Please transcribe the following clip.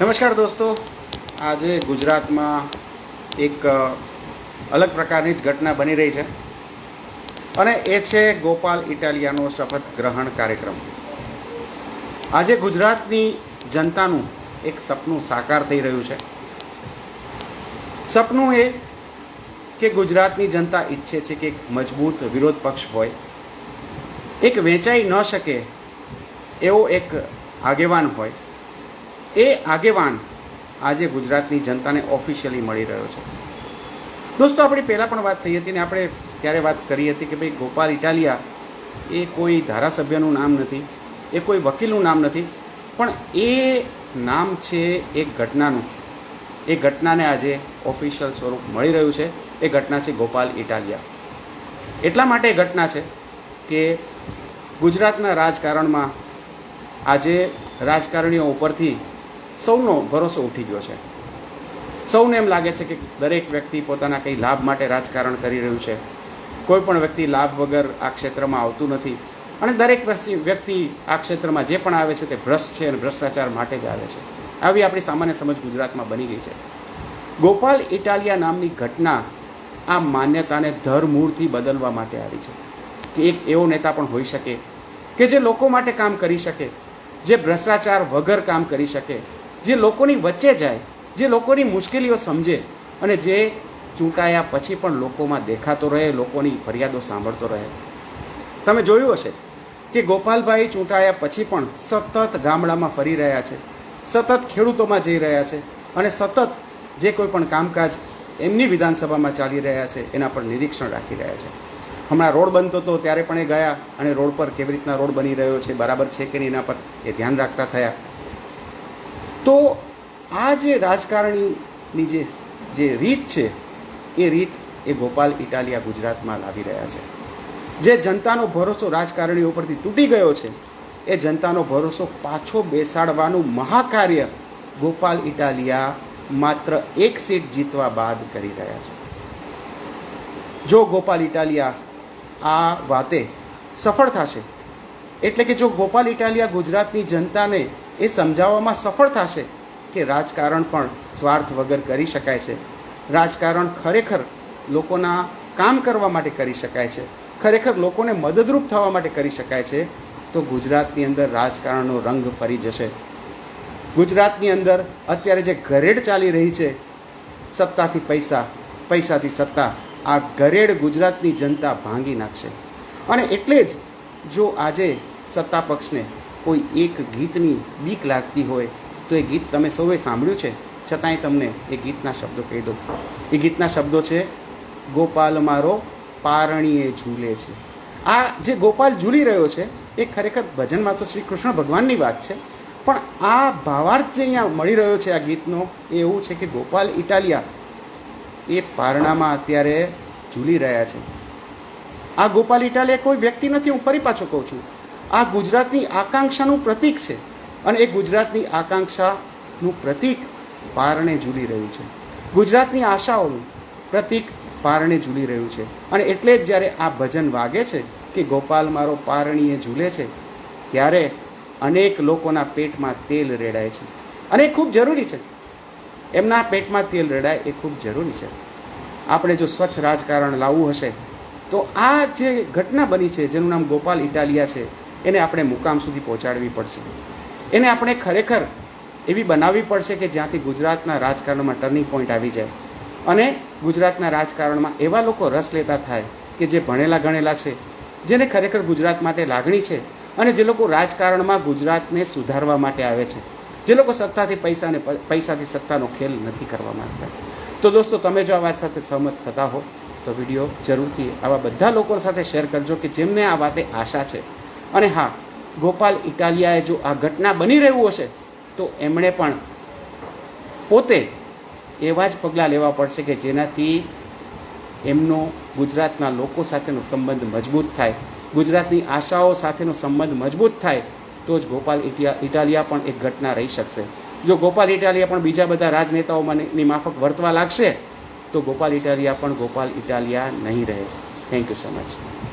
નમસ્કાર દોસ્તો. આજે ગુજરાતમાં એક અલગ પ્રકારની જ ઘટના બની રહી છે. અને એ છે ગોપાલ ઇટાલિયાનો શપથ ગ્રહણ કાર્યક્રમ. આજે ગુજરાતની જનતાનું એક સપનું સાકાર થઈ રહ્યું છે. સપનું એ કે ગુજરાતની જનતા ઈચ્છે છે કે એક મજબૂત વિરોધ પક્ષ હોય. એક વેચાઈ ન શકે એવો એક આગેવાન હોય. એ આગેવાન આજે ગુજરાતની જનતાને ઓફિશિયલી મળી રહ્યો છે. દોસ્તો, આપણી પહેલાં પણ વાત થઈ હતી ને આપણે ત્યારે વાત કરી હતી કે ભાઈ ગોપાલ ઇટાલિયા એ કોઈ ધારાસભ્યનું નામ નથી, એ કોઈ વકીલનું નામ નથી, પણ એ નામ છે એક ઘટનાનું. એ ઘટનાને આજે ઓફિશિયલ સ્વરૂપ મળી રહ્યું છે. એ ઘટના છે ગોપાલ ઇટાલિયા. એટલા માટે ઘટના છે કે ગુજરાતના રાજકારણમાં આજે રાજકારણીઓ ઉપરથી સૌનો ભરોસો ઉઠી ગયો છે. સૌને એમ લાગે છે કે દરેક વ્યક્તિ પોતાના કંઈ લાભ માટે રાજકારણ કરી રહ્યું છે. કોઈ પણ વ્યક્તિ લાભ વગર આ ક્ષેત્રમાં આવતું નથી. અને દરેક વ્યક્તિ- આ ક્ષેત્રમાં જે પણ આવે છે તે ભ્રષ્ટ છે અને ભ્રષ્ટાચાર માટે જ આવે છે. આવી આપણી સામાન્ય સમજ ગુજરાતમાં બની ગઈ છે. ગોપાલ ઇટાલિયા નામની ઘટના આ માન્યતાને ધરમૂળથી બદલવા માટે આવી છે. કે એક એવો નેતા પણ હોઈ શકે કે જે લોકો માટે કામ કરી શકે, જે ભ્રષ્ટાચાર વગર કામ કરી શકે જે લોકોની વચ્ચે જાય, જે લોકોની મુશ્કેલીઓ સમજે અને જે ચૂંટાયા પછી પણ લોકોમાં દેખાતો રહે, લોકોની ફરિયાદો સાંભળતો રહે. તમે જોયું હશે કે ગોપાલભાઈ ચૂંટાયા પછી પણ સતત ગામડામાં ફરી રહ્યા છે, સતત ખેડૂતોમાં જઈ રહ્યા છે અને સતત જે કોઈ પણ કામકાજ એમની વિધાનસભામાં ચાલી રહ્યા છે, એના પર નિરીક્ષણ રાખી રહ્યા છે. હમણાં રોડ બનતો હતો ત્યારે પણ એ ગયા અને રોડ પર કેવી રીતના રોડ બની રહ્યો છે, બરાબર છે કે નહીં એના પર એ ધ્યાન રાખતા થયા. તો આ જે રાજકારણીની જે જે રીત છે, એ રીત એ ગોપાલ ઇટાલિયા ગુજરાતમાં લાવી રહ્યા છે. જે જનતાનો ભરોસો રાજકારણીઓ ઉપરથી તૂટી ગયો છે, એ જનતાનો ભરોસો પાછો બેસાડવાનું મહાકાર્ય ગોપાલ ઇટાલિયા માત્ર એક સીટ જીતવા બાદ કરી રહ્યા છે. જો ગોપાલ ઇટાલિયા આ વાતે સફળ થશે, એટલે કે જો ગોપાલ ઇટાલિયા ગુજરાતની જનતાને એ સમજાવવામાં સફળ થશે કે રાજકારણ પણ સ્વાર્થ વગર કરી શકાય છે. રાજકારણ ખરેખર લોકોના કામ કરવા માટે કરી શકાય છે. ખરેખર લોકોને મદદરૂપ થવા માટે કરી શકાય છે. તો ગુજરાતની અંદર રાજકારણનો રંગ ફરી જશે. ગુજરાતની અંદર અત્યારે જે ઘરેડ ચાલી રહી છે, સત્તાથી પૈસા, પૈસાથી સત્તા, આ ઘરેડ ગુજરાતની જનતા ભાંગી નાખશે. અને એટલે જ જો આજે સત્તા પક્ષને કોઈ એક ગીતની બીક લાગતી હોય, તો એ ગીત તમે સૌએ સાંભળ્યું છે? છતાંય તમને એ ગીતના શબ્દો કહી દો. એ ગીતના શબ્દો છે, ગોપાલ મારો પારણીએ ઝૂલે છે. આ જે ગોપાલ ઝૂલી રહ્યો છે, એ ખરેખર ભજનમાં તો શ્રી કૃષ્ણ ભગવાનની વાત છે, પણ આ ભાવાર્થ જે અહીંયા મળી રહ્યો છે આ ગીતનો, એ એવું છે કે ગોપાલ ઇટાલિયા એ પારણામાં અત્યારે ઝૂલી રહ્યા છે. આ ગોપાલ ઇટાલિયા કોઈ વ્યક્તિ નથી, હું ફરી પાછો કહું છું. આ ગુજરાતની આકાંક્ષાનું પ્રતીક છે. અને એ ગુજરાતની આકાંક્ષાનું પ્રતીક પારણે ઝૂલી રહ્યું છે. ગુજરાતની આશાઓનું પ્રતીક પારણે ઝૂલી રહ્યું છે. અને એટલે જ જ્યારે આ ભજન વાગે છે કે ગોપાલ મારો પારણીએ ઝૂલે છે, ત્યારે અનેક લોકોના પેટમાં તેલ રેડાય છે. અને એ ખૂબ જરૂરી છે. એમના પેટમાં તેલ રેડાય એ ખૂબ જરૂરી છે. આપણે જો સ્વચ્છ રાજકારણ લાવવું હશે, તો આ જે ઘટના બની છે, જેનું નામ ગોપાલ ઇટાલિયા છે એને આપણે મુકામ સુધી પહોંચાડવી પડશે. એને આપણે ખરેખર એવી બનાવવી પડશે કે જ્યાંથી ગુજરાતના રાજકારણમાં ટર્નિંગ પોઈન્ટ આવી જાય. અને ગુજરાતના રાજકારણમાં એવા લોકો રસ લેતા થાય કે જે ભણેલા ગણેલા છે, જેને ખરેખર ગુજરાત માટે લાગણી છે અને જે લોકો રાજકારણમાં ગુજરાતને સુધારવા માટે આવે છે. જે લોકો સત્તાથી પૈસાને પૈસાથી સત્તાનો ખેલ નથી કરવા માંગતા. તો દોસ્તો, તમે જો આ વાત સાથે સહમત થતા હો, તો વીડિયો જરૂરથી આવા બધા લોકો સાથે શેર કરજો કે જેમને આ વાતે આશા છે. અને હા, ગોપાલ ઇટાલિયાએ જો આ ઘટના બની રહ્યું હશે, તો એમણે પણ પોતે એવા જ પગલાં લેવા પડશે કે જેનાથી એમનો ગુજરાતના લોકો સાથેનો સંબંધ મજબૂત થાય. ગુજરાતની આશાઓ સાથેનો સંબંધ મજબૂત થાય, તો જ ગોપાલ ઇટાલિયા પણ એક ઘટના રહી શકશે. જો ગોપાલ ઇટાલિયા પણ બીજા બધા રાજનેતાઓની માફક વર્તવા લાગશે, તો ગોપાલ ઇટાલિયા પણ ગોપાલ ઇટાલિયા નહીં રહે. Thank you so much